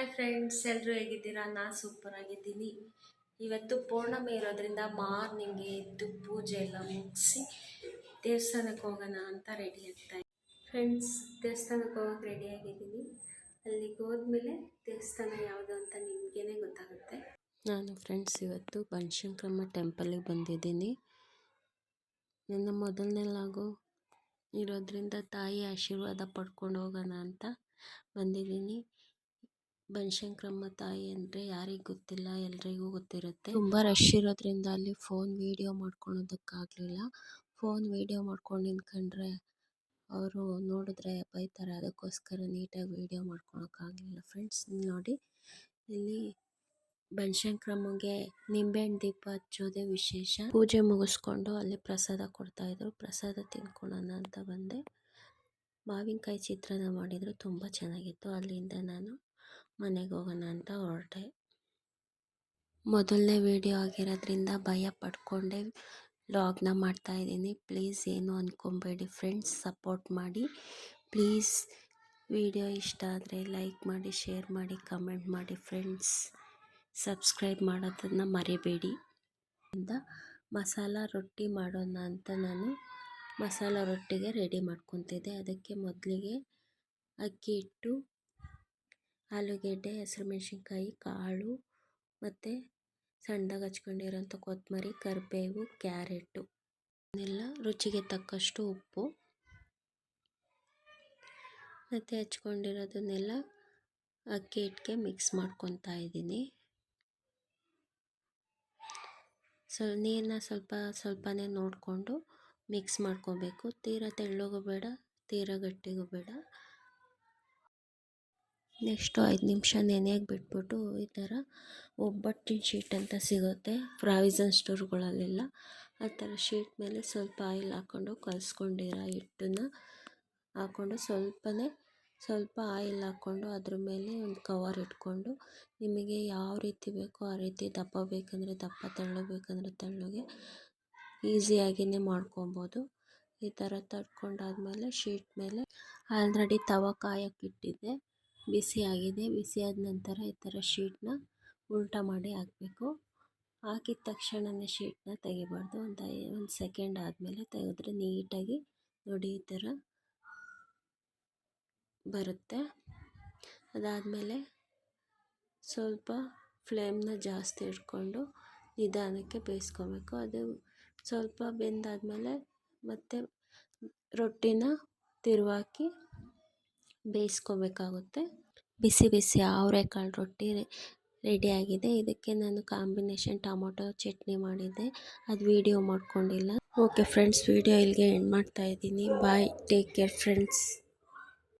Hi friends ಎಲ್ಲರೂ ಹೇಗಿದ್ದೀರಾ? ನಾನು ಸೂಪರ್ ಆಗಿದ್ದೀನಿ. ಇವತ್ತು ಪೂರ್ಣಮಿ ಇರೋದ್ರಿಂದ ಮಾರ್ನಿಂಗ್ ಎದ್ದು ಪೂಜೆ ಎಲ್ಲ ಮುಗಿಸಿ ದೇವಸ್ಥಾನಕ್ಕೆ ಹೋಗೋಣ ಅಂತ ರೆಡಿ ಆಗ್ತಾ ಫ್ರೆಂಡ್ಸ್ ದೇವಸ್ಥಾನಕ್ಕೆ ಹೋಗೋಕೆ ರೆಡಿ ಆಗಿದ್ದೀನಿ. ಅಲ್ಲಿಗೆ ಹೋದ್ಮೇಲೆ ದೇವಸ್ಥಾನ ಯಾವುದು ಅಂತ ನಿಮಗೇನೆ ಗೊತ್ತಾಗುತ್ತೆ. ನಾನು ಫ್ರೆಂಡ್ಸ್ ಇವತ್ತು ಬನಶಂಕರಮ್ಮ ಟೆಂಪಲಿಗೆ ಬಂದಿದ್ದೀನಿ. ನನ್ನ ಮೊದಲನೇ ಲಾಗು ಇರೋದ್ರಿಂದ ತಾಯಿ ಆಶೀರ್ವಾದ ಪಡ್ಕೊಂಡು ಹೋಗೋಣ ಅಂತ ಬಂದಿದ್ದೀನಿ. ಬನಶಂಕರಮ್ಮ ತಾಯಿ ಅಂದರೆ ಯಾರಿಗೆ ಗೊತ್ತಿಲ್ಲ, ಎಲ್ರಿಗೂ ಗೊತ್ತಿರುತ್ತೆ. ತುಂಬ ರಶ್ ಇರೋದ್ರಿಂದ ಅಲ್ಲಿ ಫೋನ್ ವೀಡಿಯೋ ಮಾಡ್ಕೊಳೋದಕ್ಕಾಗಲಿಲ್ಲ ಫೋನ್ ವೀಡಿಯೋ ಮಾಡ್ಕೊಂಡು ನಿಂತ್ಕೊಂಡ್ರೆ ಅವರು ನೋಡಿದ್ರೆ ಬೈತಾರೆ, ಅದಕ್ಕೋಸ್ಕರ ನೀಟಾಗಿ ವೀಡಿಯೋ ಮಾಡ್ಕೊಳೋಕ್ಕಾಗಲಿಲ್ಲ ಫ್ರೆಂಡ್ಸ್ ನೋಡಿ, ಇಲ್ಲಿ ಬನಶಂಕರಮ್ಮಗೆ ನಿಂಬೆಹಣ್ಣು ದೀಪ ಹಚ್ಚೋದೇ ವಿಶೇಷ. ಪೂಜೆ ಮುಗಿಸ್ಕೊಂಡು ಅಲ್ಲಿ ಪ್ರಸಾದ ಕೊಡ್ತಾಯಿದ್ರು ಪ್ರಸಾದ ತಿನ್ಕೊಳ್ಳೋಣ ಅಂತ ಬಂದೆ. ಮಾವಿನಕಾಯಿ ಚಿತ್ರಾನ್ನ ಮಾಡಿದ್ರು, ತುಂಬ ಚೆನ್ನಾಗಿತ್ತು. ಅಲ್ಲಿಂದ ನಾನು ಮನೆಗೆ ಹೋಗೋಣ ಅಂತ ಹೊರಟೆ. ಮೊದಲನೇ ವಿಡಿಯೋ ಆಗಿರೋದ್ರಿಂದ ಭಯ ಪಡ್ಕೊಂಡೆ. ವ್ಲಾಗ್ನ ಮಾಡ್ತಾಯಿದ್ದೀನಿ ಪ್ಲೀಸ್ ಏನು ಅಂದ್ಕೊಬೇಡಿ ಫ್ರೆಂಡ್ಸ್, ಸಪೋರ್ಟ್ ಮಾಡಿ. ಪ್ಲೀಸ್ ವಿಡಿಯೋ ಇಷ್ಟ ಆದರೆ ಲೈಕ್ ಮಾಡಿ, ಶೇರ್ ಮಾಡಿ, ಕಮೆಂಟ್ ಮಾಡಿ ಫ್ರೆಂಡ್ಸ್. ಸಬ್ಸ್ಕ್ರೈಬ್ ಮಾಡೋದನ್ನು ಮರಿಬೇಡಿ. ಅಂತ ಮಸಾಲ ರೊಟ್ಟಿ ಮಾಡೋಣ ಅಂತ ನಾನು ಮಸಾಲ ರೊಟ್ಟಿಗೆ ರೆಡಿ ಮಾಡ್ಕೊತಿದ್ದೆ. ಅದಕ್ಕೆ ಮೊದಲಿಗೆ ಅಕ್ಕಿ ಹಿಟ್ಟು ಆಲೂಗೆಡ್ಡೆ ಹಸಿಮೆಣ್ಸಿನ್ಕಾಯಿ ಕಾಳು ಮತ್ತು ಸಣ್ಣದಾಗಿ ಹಚ್ಕೊಂಡಿರೋಂಥ ಕೊತ್ತಂಬರಿ ಕರಿಬೇವು, ಕ್ಯಾರೆಟು. ಇದನ್ನೆಲ್ಲ ರುಚಿಗೆ ತಕ್ಕಷ್ಟು ಉಪ್ಪು. ಮತ್ತು ಹಚ್ಕೊಂಡಿರೋದನ್ನೆಲ್ಲ ಅಕ್ಕಿ ಹಿಟ್ಟಿಗೆ ಮಿಕ್ಸ್ ಮಾಡ್ಕೊತಾ ಇದ್ದೀನಿ. ಸ್ವಲ್ಪ ನೀರನ್ನ ಸ್ವಲ್ಪ ಸ್ವಲ್ಪನೇ ನೋಡಿಕೊಂಡು ಮಿಕ್ಸ್ ಮಾಡ್ಕೋಬೇಕು. ತೀರಾ ತೆಳ್ಳಗೂ ಬೇಡ, ತೀರಾ ಗಟ್ಟಿಗೂ ಬೇಡ. ನೆಕ್ಸ್ಟು ಐದು ನಿಮಿಷ ನೆನೆಯೋಕೆ ಬಿಟ್ಬಿಟ್ಟು ಈ ಥರ ಒಬ್ಬಟ್ಟಿನ ಶೀಟ್ ಅಂತ ಸಿಗುತ್ತೆ ಪ್ರಾವಿಸನ್ ಸ್ಟೋರ್ಗಳಲ್ಲೆಲ್ಲ. ಆ ಥರ ಶೀಟ್ ಮೇಲೆ ಸ್ವಲ್ಪ ಆಯಿಲ್ ಹಾಕ್ಕೊಂಡು ಕಲಿಸ್ಕೊಂಡಿರೋ ಹಿಟ್ಟನ್ನು ಹಾಕ್ಕೊಂಡು ಸ್ವಲ್ಪನೇ ಸ್ವಲ್ಪ ಆಯಿಲ್ ಹಾಕ್ಕೊಂಡು ಅದ್ರ ಮೇಲೆ ಒಂದು ಕವರ್ ಇಟ್ಕೊಂಡು ನಿಮಗೆ ಯಾವ ರೀತಿ ಬೇಕೋ ಆ ರೀತಿ ದಪ್ಪ ಬೇಕಂದರೆ ದಪ್ಪ ತಳ್ಳಬೇಕಂದ್ರೆ ಬೇಕಂದರೆ ತೆಳ್ಳಗೆ ಈಸಿಯಾಗಿಯೇ ಮಾಡ್ಕೊಬೋದು. ಈ ಥರ ತಟ್ಕೊಂಡಾದ್ಮೇಲೆ ಶೀಟ್ ಮೇಲೆ ಆಲ್ರೆಡಿ ತವ ಕಾಯಕ್ಕೆ ಇಟ್ಟಿದ್ದೆ. ಬಿಸಿ ಆಗಿದೆ. ಬಿಸಿ ಆದ ನಂತರ ಈ ಥರ ಶೀಟ್ನ ಉಲ್ಟಾ ಮಾಡಿ ಹಾಕಬೇಕು. ಹಾಕಿದ ತಕ್ಷಣವೇ ಶೀಟ್ನ ತೆಗಿಬಾರ್ದು. ಒಂದು ಒಂದು ಸೆಕೆಂಡ್ ಆದಮೇಲೆ ತೆಗೆದ್ರೆ ನೀಟಾಗಿ ನೋಡಿ ಈ ಥರ ಬರುತ್ತೆ. ಅದಾದಮೇಲೆ ಸ್ವಲ್ಪ ಫ್ಲೇಮ್ನ ಜಾಸ್ತಿ ಇಟ್ಕೊಂಡು ನಿಧಾನಕ್ಕೆ ಬೇಯಿಸ್ಕೊಬೇಕು. ಅದು ಸ್ವಲ್ಪ ಬೆಂದಾದಮೇಲೆ ಮತ್ತೆ ರೊಟ್ಟಿನ ತಿರುವಾಕಿ ಬೇಯಿಸ್ಕೋಬೇಕಾಗುತ್ತೆ. ಬಿಸಿ ಬಿಸಿ ಅವರೆಕಾಳು ರೊಟ್ಟಿ ರೆಡಿಯಾಗಿದೆ. ಇದಕ್ಕೆ ನಾನು ಕಾಂಬಿನೇಷನ್ ಟೊಮೊಟೊ ಚಟ್ನಿ ಮಾಡಿದ್ದೆ. ಅದು ವೀಡಿಯೋ ಮಾಡ್ಕೊಂಡಿಲ್ಲ. ಓಕೆ ಫ್ರೆಂಡ್ಸ್, ವೀಡಿಯೋ ಇಲ್ಲಿಗೆ ಎಂಡ್ ಮಾಡ್ತಾ ಇದ್ದೀನಿ. Bye, take care friends.